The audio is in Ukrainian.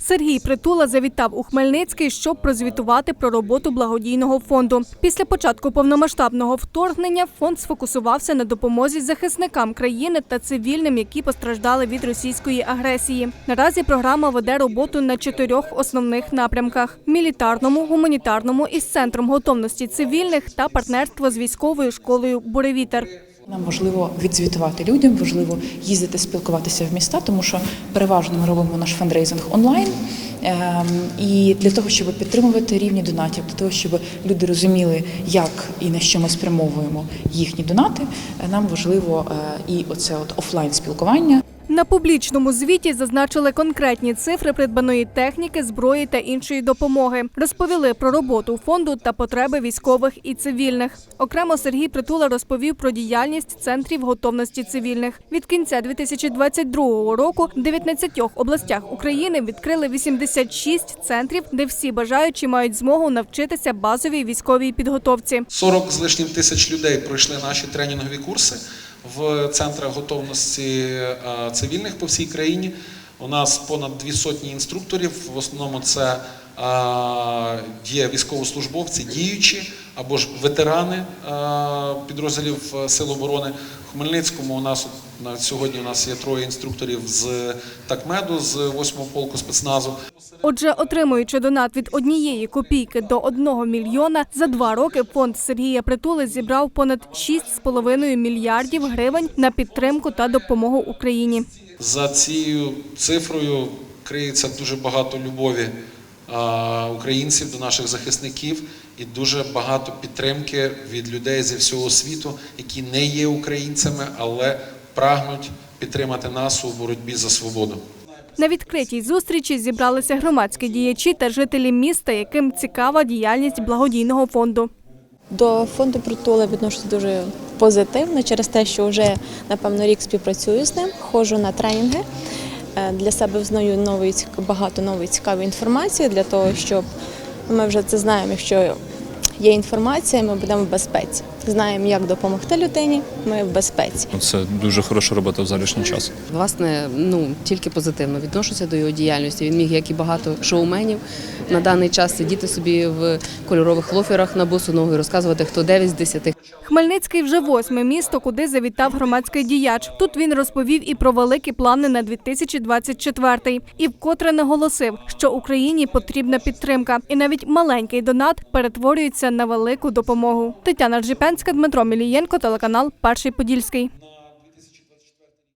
Сергій Притула завітав у Хмельницький, щоб прозвітувати про роботу благодійного фонду. Після початку повномасштабного вторгнення фонд сфокусувався на допомозі захисникам країни та цивільним, які постраждали від російської агресії. Наразі програма веде роботу на чотирьох основних напрямках: мілітарному, гуманітарному із центром готовності цивільних та партнерство з військовою школою Буревітер. Нам важливо відзвітувати людям, важливо їздити спілкуватися в міста, тому що переважно ми робимо наш фандрейзинг онлайн. Ем, І для того, щоб підтримувати рівні донатів, для того, щоб люди розуміли, як і на що ми спрямовуємо їхні донати, е, нам важливо е, і оце от офлайн спілкування. На публічному звіті зазначили конкретні цифри придбаної техніки, зброї та іншої допомоги. Розповіли про роботу фонду та потреби військових і цивільних. Окремо Сергій Притула розповів про діяльність центрів готовності цивільних. Від кінця 2022 року в 19 областях України відкрили 86 центрів, де всі бажаючі мають змогу навчитися базовій військовій підготовці. 40 з лишнім тисяч людей пройшли наші тренінгові курси в центрах готовності е, цивільних по всій країні. У нас понад дві сотні інструкторів. В основному це е, є військовослужбовці, діючі або ж ветерани е, підрозділів е, Сил оборони. В Хмельницькому у нас на сьогодні у нас є троє інструкторів з Такмеду, з 8-го полку спецназу. Отже, отримуючи донат від однієї копійки до одного мільйона, за два роки фонд Сергія Притули зібрав понад 6,5 мільярдів гривень на підтримку та допомогу Україні. За цією цифрою криється дуже багато любові українців до наших захисників і дуже багато підтримки від людей зі всього світу, які не є українцями, але прагнуть підтримати нас у боротьбі за свободу. На відкритій зустрічі зібралися громадські діячі та жителі міста, яким цікава діяльність благодійного фонду. До фонду притула відношуся дуже позитивно через те, що вже напевно рік співпрацюю з ним, ходжу на тренінги. Е, Для себе взнаю нової багато нової цікавої інформації для того, щоб ми вже це знаємо, якщо є інформація, ми будемо в безпеці. Знаємо, як допомогти людині, ми в безпеці. Це дуже хороша робота в залишній час. Власне, ну тільки позитивно відношуся до його діяльності. Він міг, як і багато шоуменів, на даний час сидіти собі в кольорових лоферах на босу ногу і розказувати, хто 9 з 10. Хмельницький вже восьме місто, куди завітав громадський діяч. Тут він розповів і про великі плани на 2024 І вкотре наголосив, що Україні потрібна підтримка, і навіть маленький донат перетворюється на велику допомогу. Тетяна Джипенська, Дмитро Мілієнко, телеканал Перший Подільський.